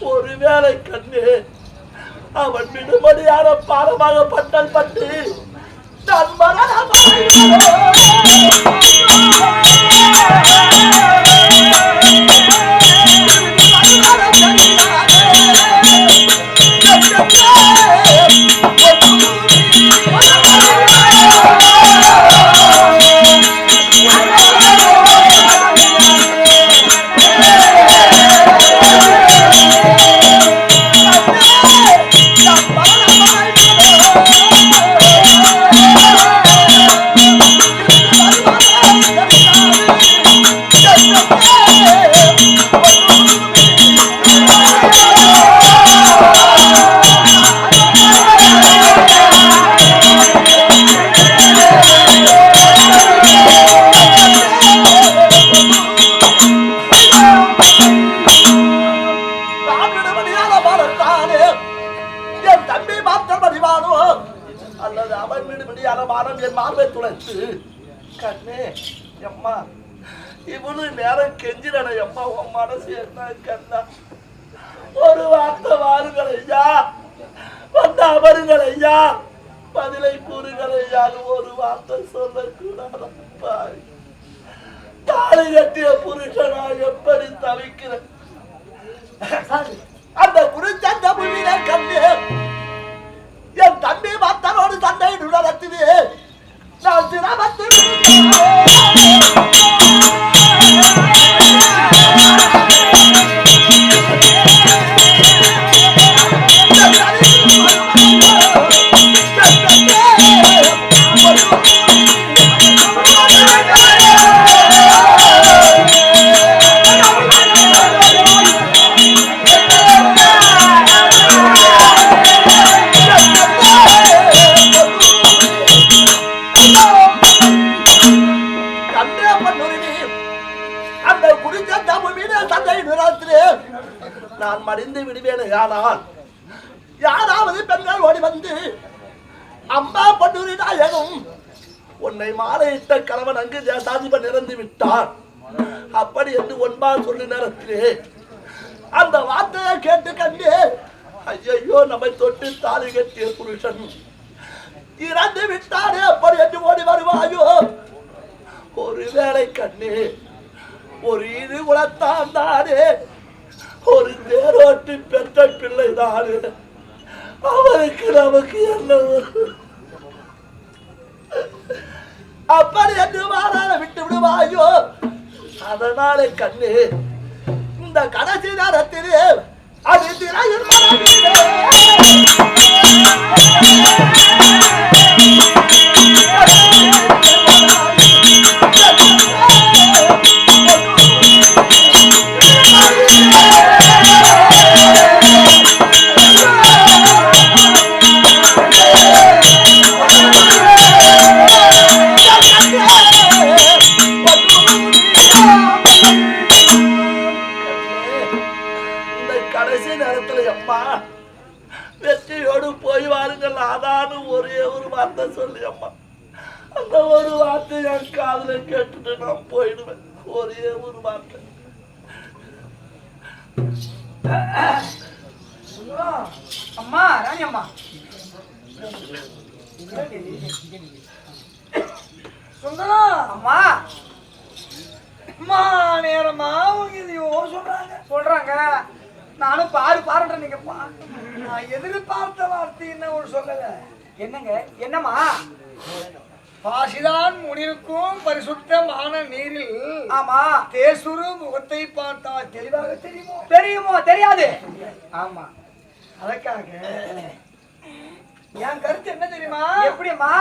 ஒருவேளை கண்ணு அவன் விடுபடியான பாரமாக பட்டல் பட்டு நான் நான் துளைத்து கண்ணே எம்மா இவ்வளவு நேரம் கெஞ்சிடன எம்மா உன் மனசு என்ன கண்ணா ஒரு வார்த்தை வாருங்கள் ஐயா. வந்து அமருங்கள் ஐயா. பதிலை கூறுங்கள் ஐயா. ஒரு வார்த்தை சொல்லக்கூடாதப்பா. தாலி கட்டிய புருஷனா எப்படி தவிக்கிறேன் அந்த குருச்சந்த புவியில கண்டு என் தம்பி பக்தனோடு சண்டை நடத்துது நான் சிரமத்தில் இறந்து அப்படி என்று ஒன்பால் சொல்லி நேரத்திலே அந்த வார்த்தையை கேட்டு கண்டு ஐயையோ நம்மை தொட்டு தாலி கட்டிய புருஷன். இறந்து விட்டானே அப்படி என்று ஓடி வருவாயோ? ஒருவேளை கண்ணு ஒரு இது குலத்தான் தானே. ஒரு தேரோட்டி பெற்ற பிள்ளை தானே. அவருக்கு நமக்கு என்ன அப்படி என்று விடுவாயோ? அதனால கண்ணு இந்த கடைசி நேரத்தில் அது திரையில் வார்த்தை சொல்லி அம்மா. அந்த ஒரு வார்த்தை என் காதல கேட்டுட்டு நான் போயிடுவேன். ஒரே ஒரு வார்த்தை. அம்மா ராணி அம்மா. சுந்தரம் அம்மா. அம்மா நேரமா அவங்க இதையோ சொல்றாங்க. சொல்றாங்க. நானும் பாரு பாருட்டேன் நீங்க பா நான் எதிர்பார்த்த வார்த்தை என்ன ஒரு சொல்லலை. என்னங்க? என்னம்மா? பாசிதான் முனிருக்கும் பரிசுத்தமான நீரில் ஆமா. தேசுரு முகத்தை பார்த்தா தெளிவாக தெரியுமோ? தெரியுமோ? தெரியாது. ஆமா. அதற்காக என் கருத்து என்ன தெரியுமா? எப்படிமா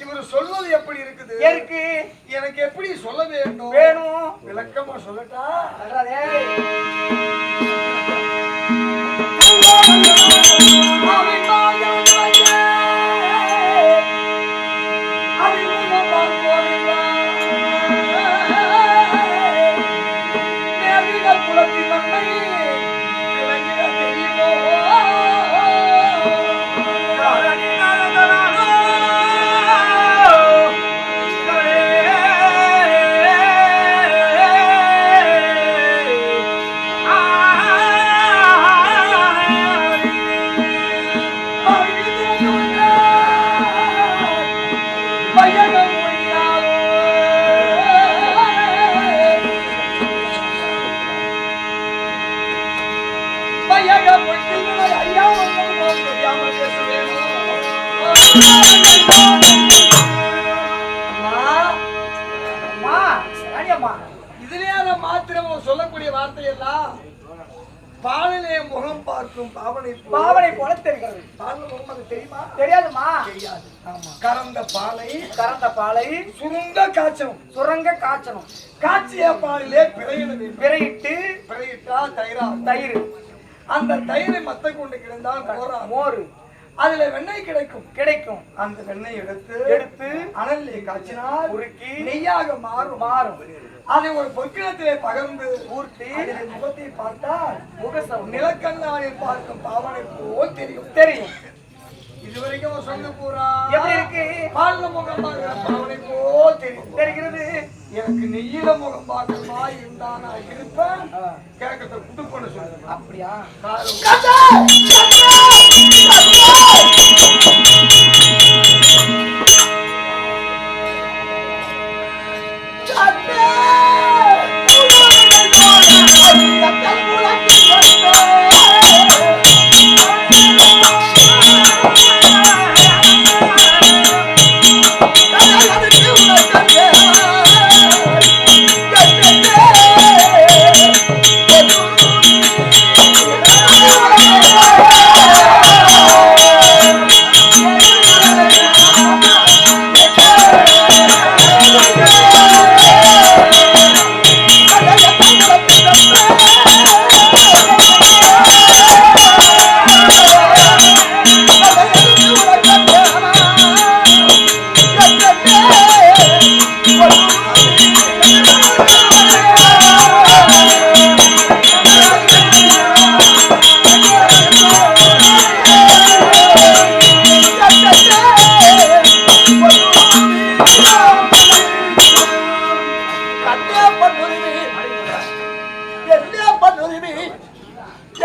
இவர் சொல்வது எப்படி இருக்குது? இருக்கு எனக்கு எப்படி சொல்ல வேண்டும்? வேணும். விளக்கமா சொல்லட்டா? குலத்தின் பாலை சுருங்க காய்ச்சணும். சுரங்க காய்ச்சணும். காய்ச்சிய பாலிலே பிழையிட வேண்டும் விரையிட்டு பிழையிட்டா தயிரா? தயிர். அந்த தயிரை மத்த கொண்டு கிடந்தால் மோரா? அதுல வெண்ணெய் கிடைக்கும். கிடைக்கும். அந்த வெண்ணெய் எடுத்து எடுத்து அனலிலே காய்ச்சினால் உருக்கி நெய்யாக மாறும். மாறும். அதை ஒரு பொற்கிணத்திலே பகர்ந்து ஊர்த்தி முகத்தை பார்த்தால் முகசம் நிலக்கண்ணாவில் பார்க்கும் பாவனை போல் தெரியும். தெரியும். இதுவரைக்கும் சொன்ன பூரா. எப்படி இருக்கு? பால்ல முகம் பார்க்கிற பாவனை போல் தெரிகிறது எனக்கு நெய்யில முகம் பார்க்கணுமா இருந்தா நான் இருப்பேன். கேட்கறத குட்டு பண்ண சொல்லுங்க அப்படியா?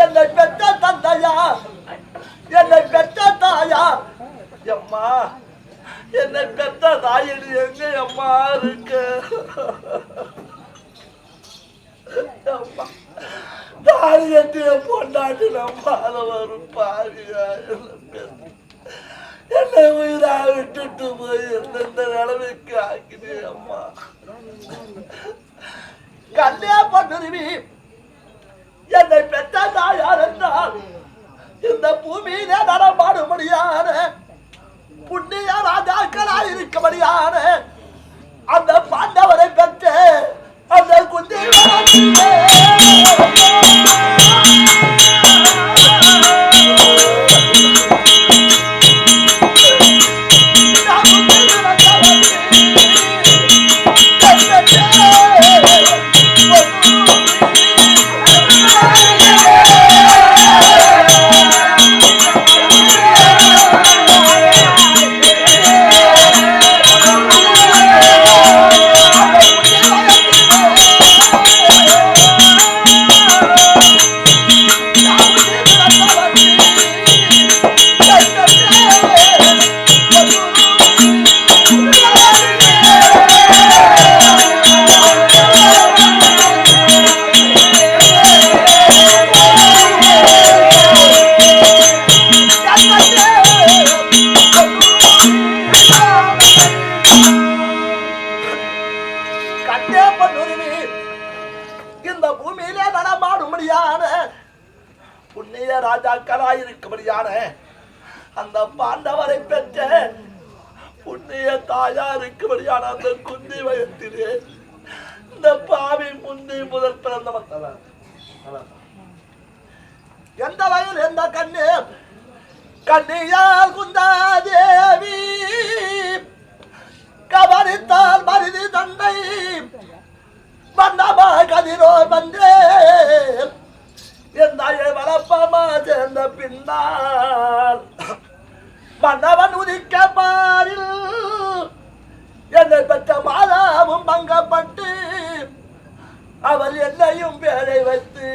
என்னை பெற்ற தந்தையா? என்னை பெற்ற தாயா? எம்மா என்னை பெற்ற தாயடி எங்க அம்மா இருக்கு? அம்மா, தாலி கட்டிய பொண்டாட்டி நம்மால வரும் பாருங்க என்னை உயிரா விட்டுட்டு போய் எந்தெந்த நிலைமைக்கு ஆக்கினே அம்மா கல்யாணம் பண்ணுருவி என்னை பெற்ற தாயார் என்றால் இந்த பூமியிலே நடமாடும்படியான புண்ணிய ராஜாக்களாய் இருக்கபடியான அந்த பாண்டவரை பெற்ற அந்த குந்தி அப்படியான அந்த குந்தி வயத்திலே இந்த பாவி முந்தி முதல் பிறந்த மக்கள் எந்த வயல் எந்த கண்ணு? கண்ணியால் குந்தாதேவி கவனித்தால் மருதி தந்தை வண்ணமா கதிரோ வந்தே. என் வளப்பமா சேர்ந்த பின்னால் மன்னவன் உதிக்க பாரில் என்னை பெற்ற மாதாவும் பங்கப்பட்டு அவள் என்னையும் பேரை வைத்து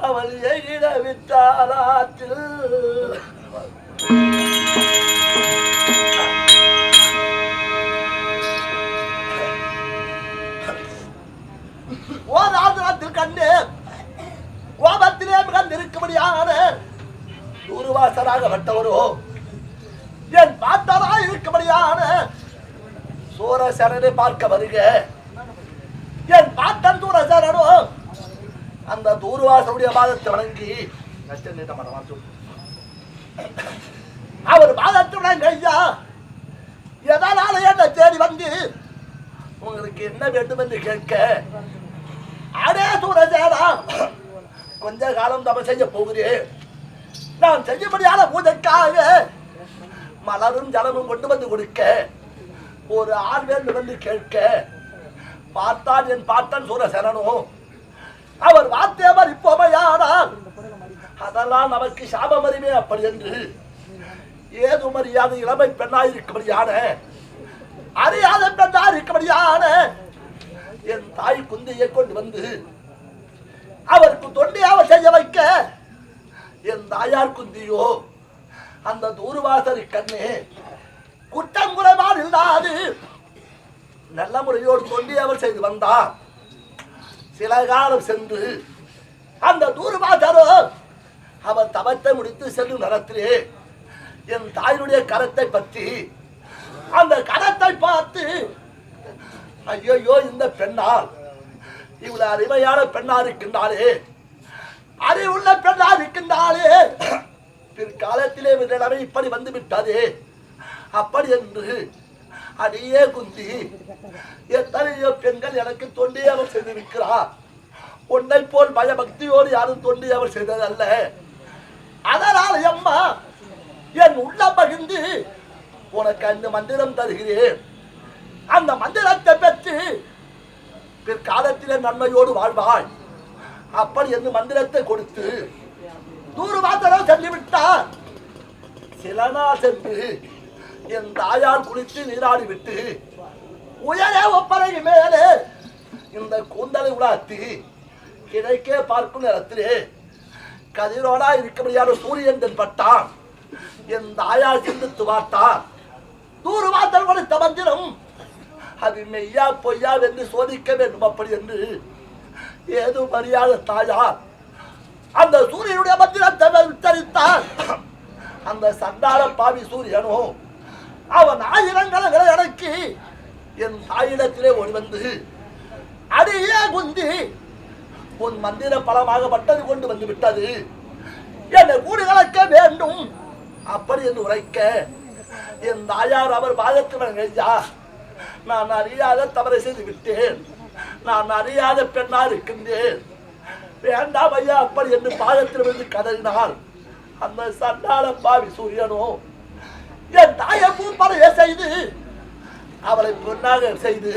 அவள் எகிட விட்டாராற்றில். ராஜராத்தில் கண்டு கோபத்திலே மிகந்திருக்கும்படியான பட்டவரோ என் பார்த்ததா இருக்கும்படியான சூரசரனை பார்க்க வருக. என் பாட்டன் சூரசரனோ அந்த தூர்வாசனுடைய பாதத்தை வணங்கி நச்ச நீட்ட மாட்டேன் சொல்லு அவர் பாதத்தை வணங்க ஐயா. எதனால என்ன தேடி வந்து உங்களுக்கு என்ன வேண்டும் என்று கேட்க. அடே சூரசேனா கொஞ்ச காலம் தப செய்ய போகிறேன். நான் செய்யபடியான பூஜைக்காக மலரும் ஜலமும் கொண்டு வந்து கொடுக்க. ஒரு ஆள் வந்து கேட்க. பார்த்தான் என் பார்த்தான் சூரசேனனும் அவர் வாத்தியவர் இப்போமையானால் அதெல்லாம் நமக்கு சாபமறிமே அப்படி என்று. ஏது மரியாதை இளமை பெண்ணாய் இருக்கும்படியான. அறியாத பெண்ணா இருக்கும்படியான என் தாய் குந்தியை கொண்டு வந்து அவருக்கு தொண்டியாக செய்ய வைக்க என் தாயார் குந்தியோ அந்த தூர்வாசரி கண்ணே குற்றங்குறைவான் இல்லாது நல்ல முறையோடு சொல்லி அவர் செய்து வந்தார். சில காலம் சென்று அந்த தூர்வாசரோ அவர் தவத்தை முடித்து செல்லும் நேரத்திலே என் தாயினுடைய கரத்தை பற்றி அந்த கரத்தை பார்த்து ஐயோ இந்த பெண்ணால் இவ்வளவு அருமையான பெண்ணா இருக்கின்றாளே அறிவுள்ள பெண்ணா இருக்கின்றாளே பிற்காலத்திலே நிலைமை இப்படி வந்து விட்டதே. அப்படி என்று அடியே குந்தி எத்தனையோ பெண்கள் எனக்கு தொண்டி அவர் செய்திருக்கிறார். உன்னை போல் பயபக்தியோடு யாரும் தொண்டி அவர் செய்ததல்ல. அதனால் அம்மா என் உள்ள பகிர்ந்து உனக்கு அந்த மந்திரம் தருகிறேன். அந்த மந்திரத்தை பெற்று பிற்காலத்திலே நன்மையோடு வாழ்வாய். அப்படி என்று மந்திரத்தை கொடுத்து நூறு மாத்திரம் சொல்லிவிட்டார். சில நாள் சென்று என் தாயார் குளித்து நீராடி விட்டு உயரே ஒப்பனை மேலே இந்த கூந்தலை உலாத்தி கிழக்கே பார்க்கும் நேரத்திலே கதிரோடா இருக்கபடியான சூரியன் தென்பட்டான். என் தாயார் சிந்தித்து பார்த்தார். நூறு மாத்திரம் கொடுத்த மந்திரம் அது மெய்யா பொய்யா என்று சோதிக்க வேண்டும் அப்படி என்று. ஏதும் மரியாத தாயார் அந்த சூரியனுடைய மந்திரத்தை உச்சரித்தார். அந்த சண்டாள பாவி சூரியனும் அவன் ஆயிரங்களை அடக்கி என் தாயிடத்திலே ஓடி வந்து அடியே குந்தி உன் மந்திர பலமாகப்பட்டது கொண்டு வந்து விட்டது. என்னை கூடி கலக்க வேண்டும். அப்படி என்று உரைக்க என் தாயார் அவர் பாதத்தில் ஐயா நான் அறியாத தவறை செய்து விட்டேன். நான் அறியாத பெண்ணா இருக்கின்றேன். வேண்டாம் ஐயா அப்படி என்று பாதத்தில் வந்து கதறினாள் அந்த சண்டாள பாவி சூரியனோ என் தாயை பூப்பறைய செய்து? அவளை பெண்ணாக செய்து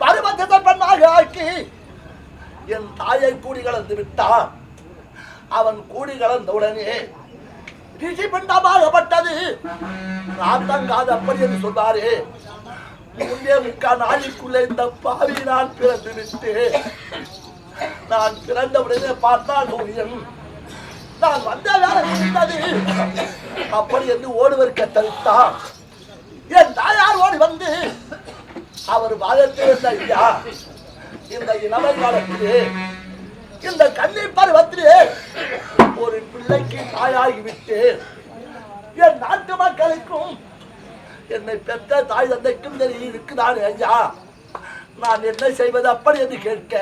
பருவத்தை பெண்ணாக ஆக்கி என் தாயை கூடி கலந்து விட்டான். அவன் கூடி கலந்தவுடனே ரிஷி பிண்டமாகப்பட்டது. ராத்தங்காது அப்படி என்று சொன்னாரே முன்னே முக்கா நாளுக்குள்ளே இந்த பாவி நான் பிறந்து விட்டேன். நான் பிறந்த உடனே பார்த்தால் சூரியன் நான் வந்த வேலை இருந்தது அப்படி என்று ஓடுவர் கத்தளித்தான் என் தாயார் ஓடி வந்து அவர் வாதத்தில் இருந்த ஐயா இந்த இளமை காலத்திலே இந்த கன்னி பருவத்திலே ஒரு பிள்ளைக்கு தாயாகி விட்டு என் நாட்டு மக்களுக்கும் என்னை பெற்ற தாய் தந்தைக்கும் தெரிய இருக்குதான் ஐயா. நான் என்ன செய்வது அப்படி என்று கேட்க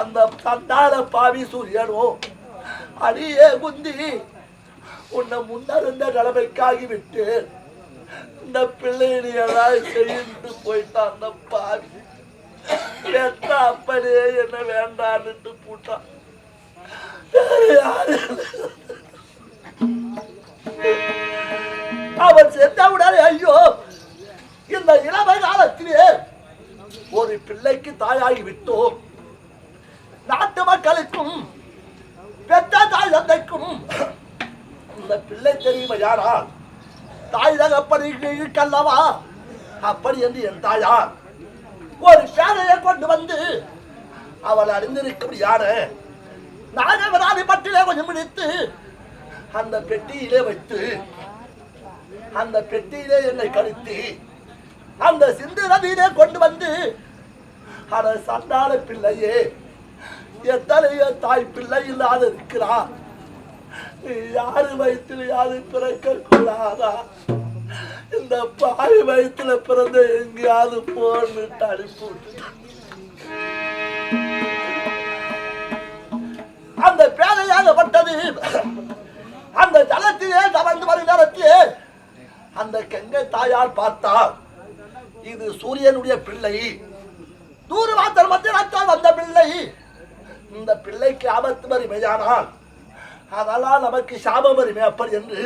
அந்த சண்டால பாவி சூரியனோ அடியே குந்தி உன்னை முன்னிருந்த நிலைமைக்காகி விட்டு இந்த பிள்ளையை செய்து போயிட்டான் அந்த பாவி. பெத்த அப்படியே என்ன வேண்டான்னுட்டு போட்டான். அவன் யாரு அவன் ஐயோ இந்த இளமை காலத்திலே ஒரு பிள்ளைக்கு தாயாகி விட்டோம். நாட்டு மக்களுக்கும் பெற்ற தாய் தந்தைக்கும் இந்த பிள்ளை தெரியுமா யாரா தாய் தகப்படி கல்லவா? அப்படி என்று என் தாயார் ஒரு பேரையை கொண்டு வந்து அவள் அறிந்திருக்கும் யாரு? நாகவராணி பட்டிலே கொஞ்சம் முடித்து அந்த பெட்டியிலே வைத்து அந்த பெட்டியிலே என்னை கழித்து அந்த சிந்து நதியிலே கொண்டு வந்து அதை சண்டாள பிள்ளையே எத்தனையோ தாய் பிள்ளை இல்லாத இருக்கிறார் யாரு வயிற்றுல யாரு பிறக்க கூடாதா இந்த பாய் வயிற்றுல பிறந்த எங்கேயாவது போன்னு அனுப்பி அந்த அந்த பட்டது அந்த ஜலத்திலே தவழ்ந்து வரும் நேரத்திலே அந்த கங்கை தாயார் பார்த்தார் இது சூரியனுடைய பிள்ளை. நூறு மாத்திரம் மத்திய வந்த பிள்ளை. இந்த பிள்ளைக்கு ஆபத்து வறுமையானால் அதனால் நமக்கு சாபம் வரிமை அப்படி என்று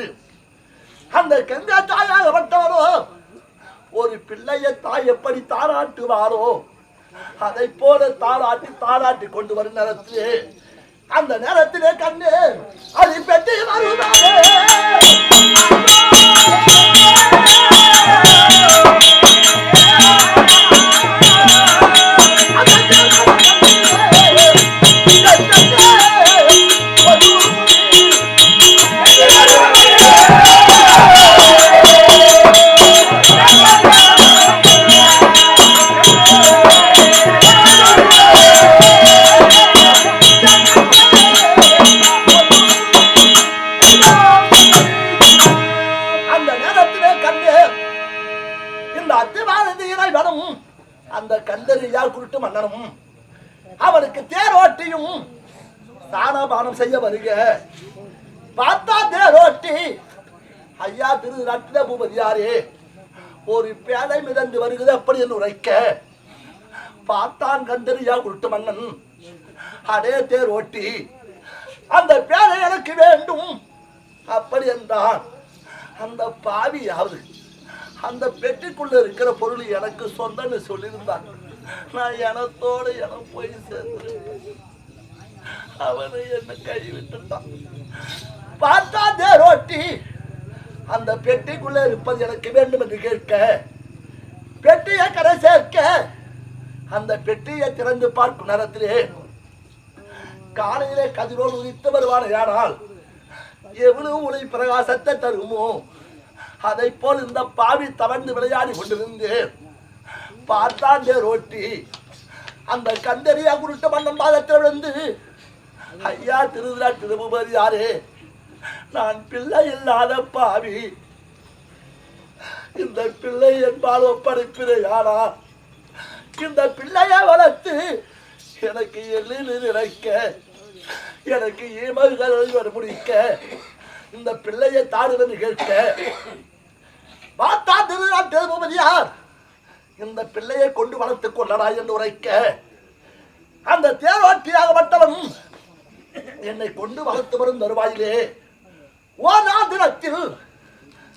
அந்த கங்கா தாயாகப்பட்டவரோ ஒரு பிள்ளையை தாய் எப்படி தாராட்டுவாரோ அதை போல தாராட்டி தாராட்டி கொண்டு வரும் நேரத்திலே அந்த நேரத்திலே கண்ணு அது பெட்டி வருவாரே கந்தரியால் குருட்டு மன்னனும் அவனுக்கு தேரோட்டியும் தானபானம் செய்ய வருக. பார்த்தா தேரோட்டி. ஐயா திரு ரத்ன பூபதியாரே ஒரு பேழை மிதந்து வருகிறது அப்படி என்று உரைக்க. பார்த்தான் கந்தரியா குருட்டு மன்னன். அதே தேரோட்டி அந்த பேழை எனக்கு வேண்டும். அப்படி என்றான். அந்த பாவியாவது அந்த பெட்டிக்குள்ள இருக்கிற பொருள் எனக்கு சொந்தன்னு சொல்லியிருந்தான். நான் இனத்தோடு இனம் போய் சேர்ந்து அவனை என்ன கைவிட்டுட்டான். பார்த்தா தேரோட்டி அந்த பெட்டிக்குள்ள இருப்பது எனக்கு வேண்டும் என்று கேட்க பெட்டியை கரை சேர்க்க. அந்த பெட்டியை திறந்து பார்க்கும் நேரத்திலே காலையிலே கதிரோடு உதித்து வருவானையானால் எவ்வளவு உலை பிரகாசத்தை தருமோ? அதை போல் இந்த பாவி தவழ்ந்து விளையாடி கொண்டிருந்தேன். பார்த்தாண்டே ரோட்டி. அந்த கந்தரியா குருட்டு மன்னன் பாதத்தில் விழுந்து ஐயா திருவிழா திருபதி யாரு? நான் பிள்ளை இல்லாத பாவி. இந்த பிள்ளை என்பால் ஒப்படைப்பிலே யாரா? இந்த பிள்ளையை வளர்த்து எனக்கு எள்ளில் இறைக்க எனக்கு ஈமல்கள் முடிக்க இந்த பிள்ளையை தாடுவென்று கேட்க பார்த்தா திருநாட்டு யார்? இந்த பிள்ளையை கொண்டு வளர்த்துக் கொள்ளடா என்று உரைக்க அந்த தேர்வாட்சியாகப்பட்டவன் என்னை கொண்டு வளர்த்து வரும் தருவாயிலே. ஓனா தினத்தில்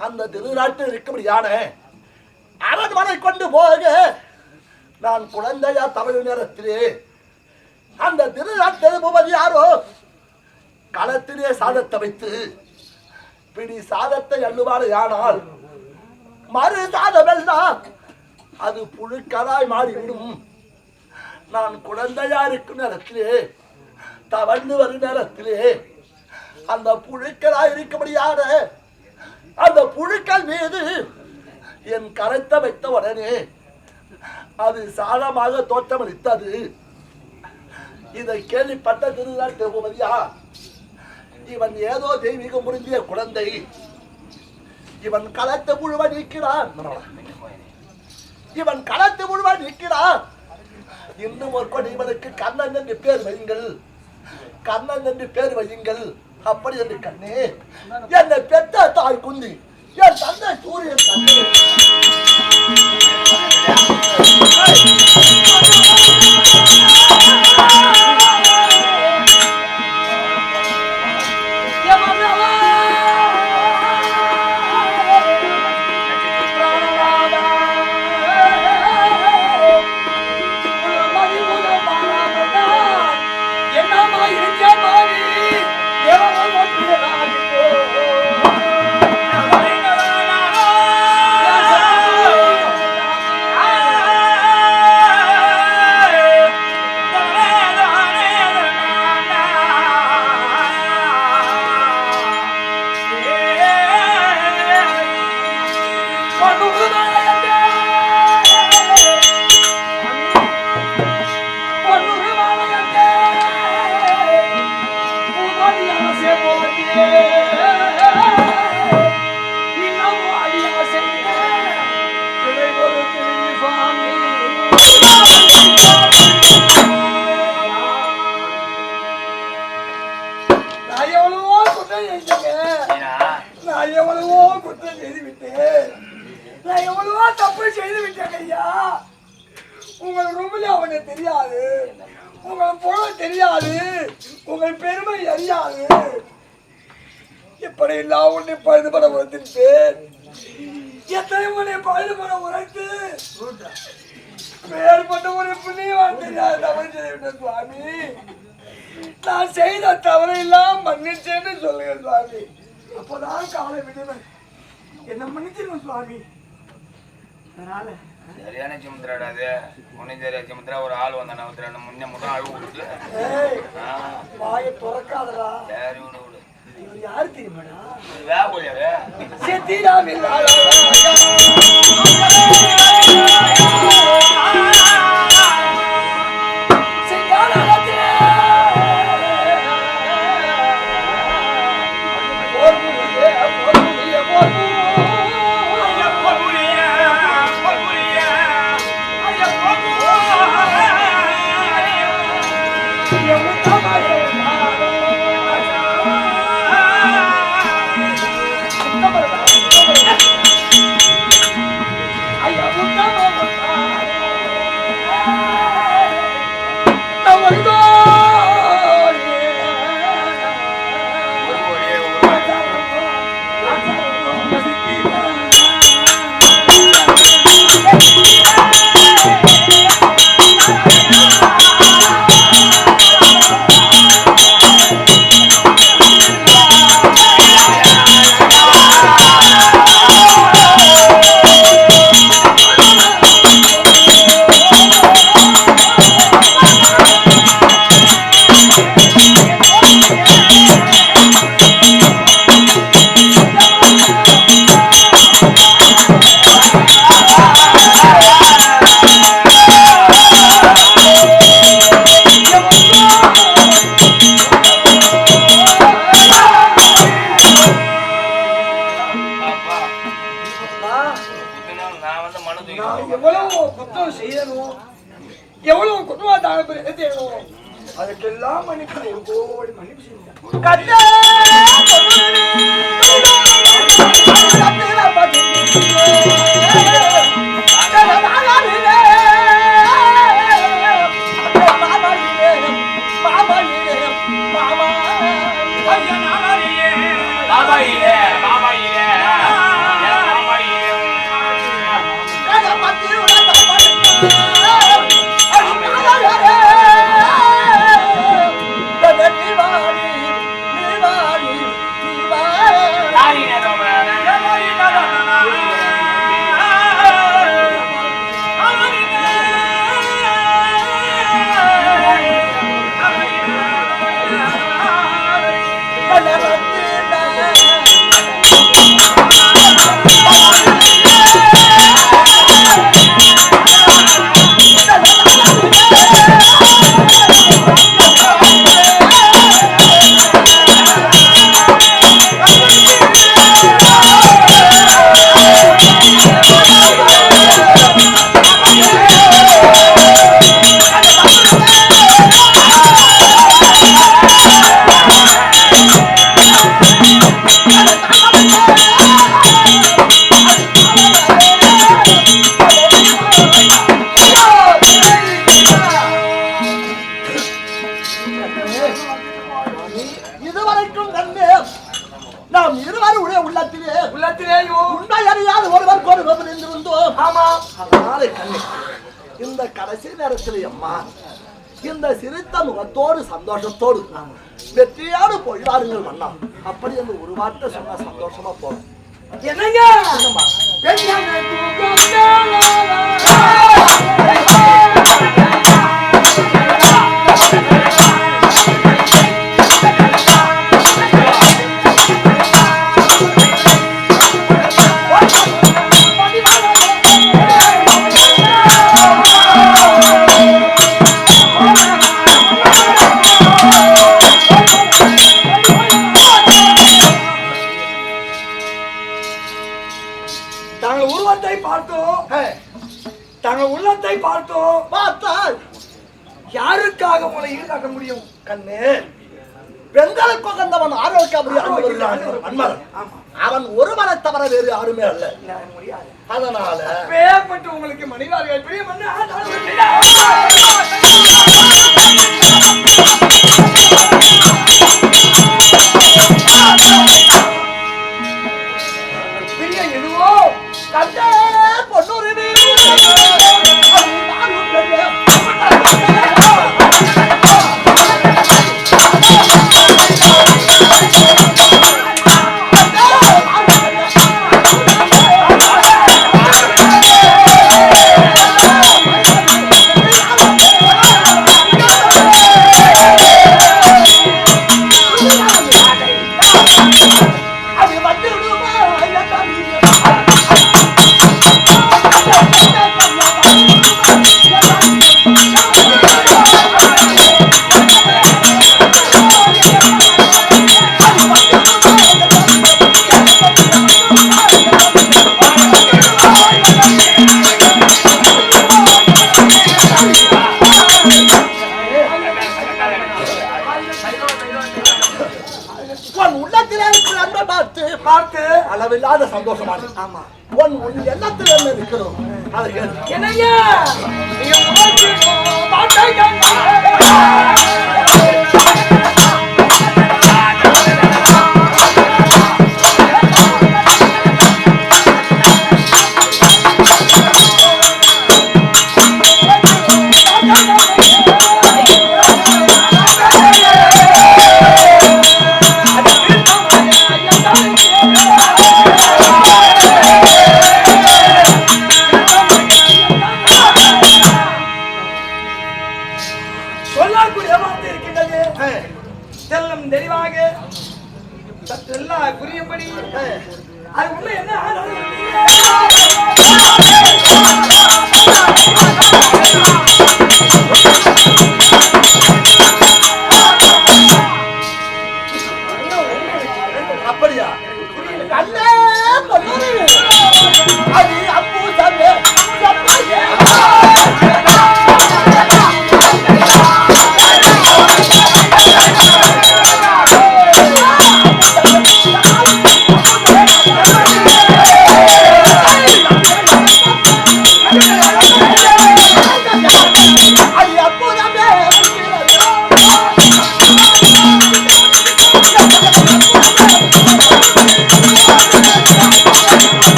அந்த திருநாட்டில் இருக்கும்படியான அரண்மனை கொண்டு போக நான் குழந்தையா தமிழ் நேரத்திலே அந்த திருநாட்டில் பூபதி யாரோ களத்திலே சாதத்தை வைத்து பிடி சாதத்தை அள்ளுவாறு ஆனால் மறு சாதமெல்லாம் அது புழுக்களாய் மாறிவிடும். நான் குழந்தையா இருக்கும் நேரத்திலே தவழ்ந்து வரும் நேரத்திலே அந்த புழுக்களாய் இருக்கும்படியான அந்த புழுக்கள் மீது என் கரத்தை வைத்த உடனே அது சாதமாக தோற்றமளித்தது. இதை கேள்விப்பட்ட திருதான் திருபதியா? இவன் ஏதோ தெய்வீகம் புரிந்திய குழந்தை. இவன் களத்தை முழுவ நீக்கிறான் இவன் களத்து முழுவதும் நிற்கிறான். இன்னும் ஒரு கொடி இவனுக்கு கண்ணன் என்று பேர் வையுங்கள். கண்ணன் என்று பேர் வையுங்கள். அப்படி என்று கண்ணே என்னை பெத்த தாய் குந்தி என் தந்தை சூரியன் கண்ணே. எவ்வளவோ தப்பு செய்து விட்டேன் ஐயா. உங்கள் ரூமில் அவனை தெரியாது. உங்கள் புகழ் தெரியாது. உங்கள் பெருமை அறியாது. எப்படி எல்லாம் உன்னை பழுதுபட உரைத்திருப்பேன் எத்தனை உன்னை பழுதுபட உரைத்து. வேறுபட்ட ஒரு புண்ணியவான் தெரியாது தவறு செய்ய சுவாமி. நான் செய்த தவறையெல்லாம் மன்னிச்சேன்னு சொல்லுங்க சுவாமி. அப்போதான் காலை விடுவேன். என்ன மன்னிச்சிருவேன் சுவாமி. சரியான சிமுத்திராடா அது. ஒன்னும் சரியா சிமுத்திரா ஒரு ஆள் வந்தானே ஒருத்தர் முன்ன மட்டும் அழுவு கொடுத்து ஏய் ஆ, வாயை திறக்காதடா. சரி விடு விடு. இவர் யாரு தெரியுமாடா? இது வே போலியாவே சிரித்த முகத்தோடு சந்தோஷத்தோடு வெற்றியோடு போயிடாருங்கள் மன்னா அப்படி அந்த ஒரு வார்த்தை சொன்னா சந்தோஷமா போகும். என்னங்க? தாங்கள் உருவத்தை பார்த்தோம். தாங்கள் உள்ளத்தை பார்த்தோம். பார்த்தால் யாருக்காக உங்களை ஈடாக்க முடியும்? கண்ணே. பெண்களுக்கு உகந்தவன் ஆரோக்கிய அவன் ஒருவனை தவிர வேறு யாருமே அல்ல. அதனால பேப்பட்டு உங்களுக்கு மணிவார்கள் பெரிய ¡Cante por no vivir! சந்தோஷமானது ஆமா. உன் எண்ணத்தில் என்ன இருக்கிறோம் அதை கேளு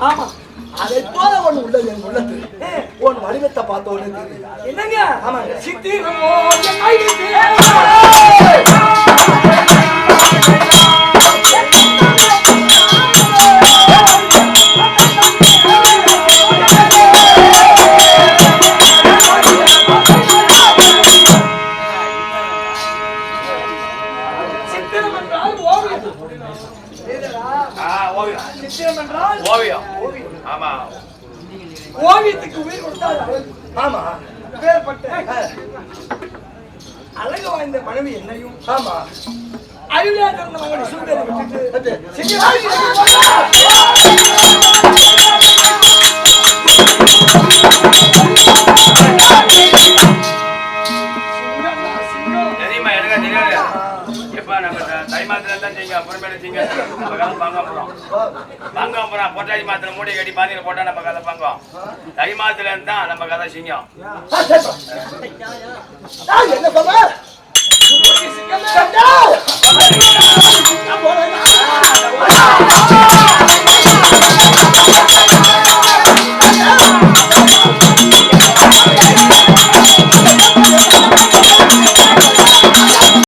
அழகு ஓவியம் ஓவியம். சித்திரம் என்றால் ஓவியம். ஆமா. ஓவியத்துக்கு உயிர் கொடுத்தால் அழகு. ஆமா. அஹ், அழகு வாய்ந்த மனைவி என்னையும் ஆமா. அறிவியா திறந்த மகனை விட்டுட்டு அது, மாத்திரை தான் மாத்திரை மூடி நம்ம கதை பங்கம் தை நம்ம கதை சிங்கம்